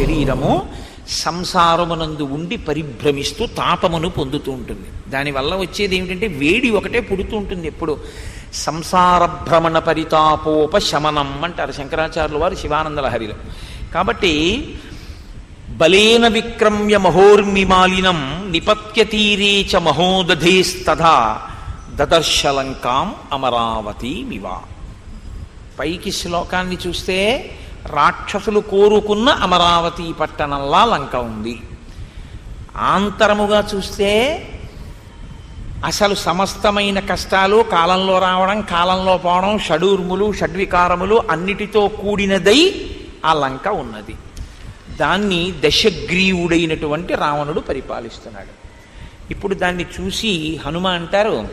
శరీరము సంసారమునందు ఉండి పరిభ్రమిస్తూ తాపమును పొందుతూ ఉంటుంది. దానివల్ల వచ్చేది ఏమిటంటే వేడి ఒకటే పుడుతూ ఉంటుంది ఎప్పుడు. సంసార భ్రమణ పరితాపోపశమనం అంటారు శంకరాచార్యుల వారు శివానంద లహరిలో. కాబట్టి బలేన విక్రమ్య మహోర్మిమాలినం నిపత్య తీరే చ మహోదధేస్తథా దదర్శలంకాం అమరావతి మివా. పైకి శ్లోకాన్ని చూస్తే రాక్షసులు కోరుకున్న అమరావతి పట్టణంలా లంక ఉంది. ఆంతరముగా చూస్తే అసలు సమస్తమైన కష్టాలు కాలంలో రావడం కాలంలో పోవడం షడూర్ములు షడ్వికారములు అన్నిటితో కూడినదై ఆ లంక ఉన్నది. దాన్ని దశగ్రీవుడైనటువంటి రావణుడు పరిపాలిస్తున్నాడు. ఇప్పుడు దాన్ని చూసి హనుమ అంటారు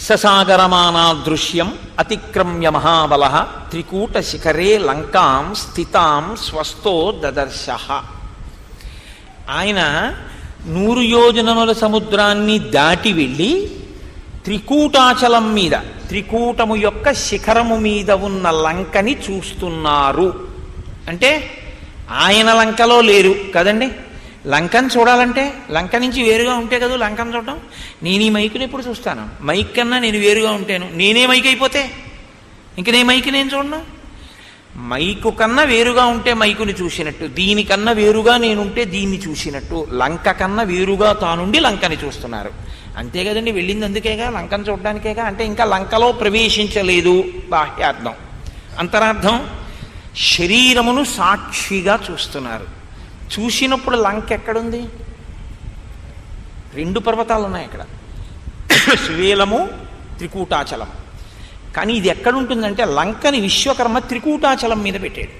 ససాగరమానా దృశ్యం అతిక్రమ్య మహాబల త్రికూట శిఖరే లంకాం స్థితాం స్వస్థో దదర్శ. ఆయన నూరు యోజనముల సముద్రాన్ని దాటి వెళ్ళి త్రికూటాచలం మీద త్రికూటము యొక్క శిఖరము మీద ఉన్న లంకని చూస్తున్నారు. అంటే ఆయన లంకలో లేరు కదండి? లంకను చూడాలంటే లంక నుంచి వేరుగా ఉంటే కదా లంకను చూడటం? నేను ఈ మైకుని ఎప్పుడు చూస్తాను? మైక్ కన్నా నేను వేరుగా ఉంటాను. నేనే మైక్ అయిపోతే? ఇంక నే మైక్ నేను చూడను? మైకు కన్నా వేరుగా ఉంటే మైకుని చూసినట్టు దీనికన్నా వేరుగా నేనుంటే దీన్ని చూసినట్టు లంక కన్నా వేరుగా తానుండి లంకని చూస్తున్నారు. అంతే కదండి వెళ్ళింది అందుకేగా? లంకను చూడడానికేగా? అంటే ఇంకా లంకలో ప్రవేశించలేదు బాహ్యార్థం. అంతరార్థం శరీరమును సాక్షిగా చూస్తున్నారు. చూసినప్పుడు లంక ఎక్కడుంది? రెండు పర్వతాలు ఉన్నాయి అక్కడ. శ్రీలము త్రికూటాచలం కానీ ఇది ఎక్కడుంటుందంటే లంకని విశ్వకర్మ త్రికూటాచలం మీద పెట్టాడు.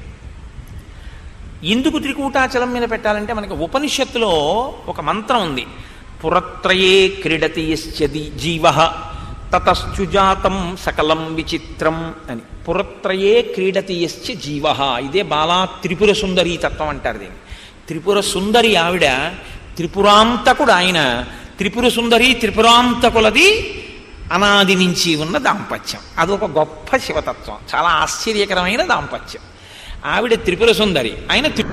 ఎందుకు త్రికూటాచలం మీద పెట్టాలంటే మనకి ఉపనిషత్తులో ఒక మంత్రం ఉంది. పురత్రయే క్రీడతి జీవ తతశ్చుజాతం సకలం విచిత్రం అని. పురత్రయే క్రీడతి జీవ. ఇదే బాలా త్రిపుర సుందరీ తత్వం అంటారు దీన్ని. త్రిపుర సుందరి ఆవిడ త్రిపురాంతకుడు ఆయన. త్రిపుర సుందరి త్రిపురాంతకులది అనాది నుంచి ఉన్న దాంపత్యం. అదొక గొప్ప శివతత్వం. చాలా ఆశ్చర్యకరమైన దాంపత్యం. ఆవిడ త్రిపుర సుందరి. ఆయన త్రి